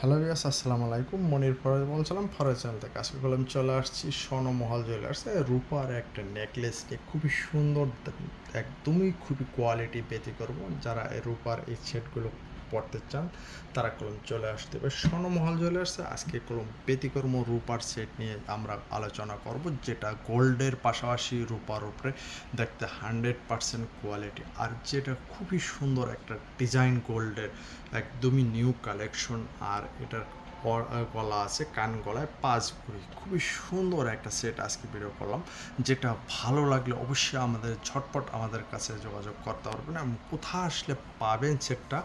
Hello বিয়াস আসসালামু আলাইকুম। মনির ফরজ বলছিলাম, ফরজ চ্যানেল থেকে আজকে বললাম চলে আসছি স্বর্ণমহল জুয়েলার্স রূপার একটা নেকলেস নিয়ে খুবই সুন্দর, একদমই খুবই কোয়ালিটি পেতে করব। যারা রূপার এই সেটগুলো পড়তে চান, তারা কলম চলে আসতে হবে। স্বর্ণমহল চলে আসছে। আজকে কলম ব্যতিকর্ম রূপার সেট নিয়ে আমরা আলোচনা করব, যেটা গোল্ডের পাশাপাশি রূপার উপরে দেখতে হান্ড্রেড পারসেন্ট কোয়ালিটি আর যেটা খুবই সুন্দর একটা ডিজাইন গোল্ডের একদমই নিউ কালেকশন আর এটার গলা আছে কান গলায় পাঁচ ভরি খুবই সুন্দর একটা সেট আজকে ভিডিও করলাম, যেটা ভালো লাগলে অবশ্যই আমাদের ঝটপট আমাদের কাছে যোগাযোগ করতে পারবেন। এবং কোথায় আসলে পাবেন সেটটা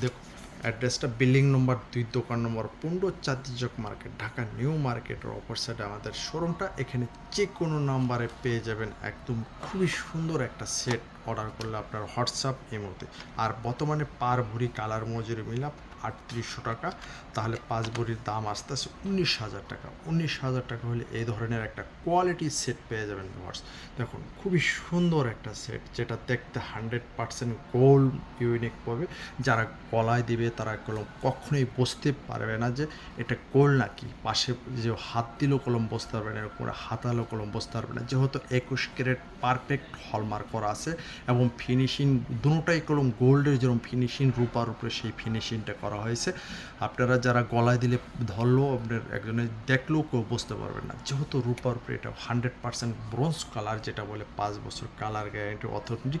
দেখুন অ্যাড্রেসটা বিল্ডিং নম্বর দুই দোকান নম্বর পনেরো চাঁদিচক মার্কেট ঢাকা নিউ মার্কেটের অপর সাইডে আমাদের শোরুমটা এখানে যে কোনো নাম্বারে পেয়ে যাবেন একদম খুবই সুন্দর একটা সেট অর্ডার করলে আপনার হোয়াটসঅ্যাপ এমোতে আর বর্তমানে পার ভরি কালার মজুরি মিলাপ আটত্রিশশো টাকা, তাহলে পাঁচ ভরির দাম আসতে আসে উনিশ হাজার টাকা। উনিশ হাজার টাকা হলে এই ধরনের একটা কোয়ালিটি সেট পেয়ে যাবেন ভিউয়ার্স দেখুন, খুবই সুন্দর একটা সেট যেটা দেখতে হান্ড্রেড পার্সেন্ট গোল ইউনিক পাবে। যারা গলায় দিবে, তারা কলম কখনোই বসতে পারবে না যে এটা গোল্ড নাকি। পাশে যে হাত দিলেও কলম বসতে পারবে না, এরকম করে হাতালেও কলম বসতে পারবে না। যেহেতু একুশ ক্যারেট পারফেক্ট হলমার্ক করা আছে এবং ফিনিশিং দুটোটাই কলম গোল্ডের যেরকম ফিনিশিং রূপার উপরে সেই ফিনিশিংটা করা হয়েছে। আপনারা যারা গলায় দিলে ধরলেও আপনার একজনে দেখলেও কেউ বুঝতে পারবেন না। যেহেতু রূপার উপরে এটা হান্ড্রেড পার্সেন্ট ব্রোঞ্জ কালার যেটা বলে পাঁচ বছর কালার গ্যারান্টি অথেন্টিক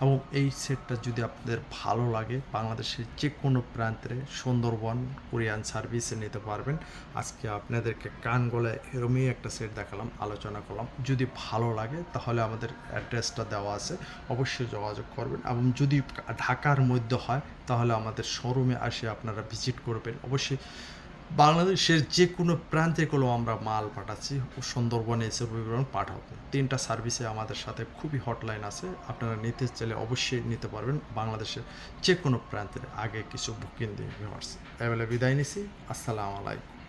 এবং এই সেটটা যদি আপনাদের ভালো লাগে, বাংলাদেশের যে কোনো প্রান্তে সুন্দরবন, কোরিয়ান সার্ভিসে নিতে পারবেন। আজকে আপনাদেরকে কান গলায় এরমই একটা সেট দেখালাম, আলোচনা করলাম। যদি ভালো লাগে, তাহলে আমাদের অ্যাড্রেসটা দেওয়া আছে। অবশ্যই যোগাযোগ করবেন এবং যদি ঢাকার মধ্যে হয়, তাহলে আমাদের শোরুমে আসে আপনারা ভিজিট করবেন। অবশ্যই বাংলাদেশের যে কোনো প্রান্তে কোনো আমরা মাল পাঠাচ্ছি। সুন্দরবনে এসে বিবরণ পাঠাবো। তিনটা সার্ভিসে আমাদের সাথে খুবই হটলাইন আছে। আপনারা নিতে চাইলে অবশ্যই নিতে পারবেন। বাংলাদেশের যে কোনো প্রান্তের আগে কিছু বুকিং দিয়ে ভিউয়ার্স এবেলে বিদায় নিছি। আসসালামু আলাইকুম।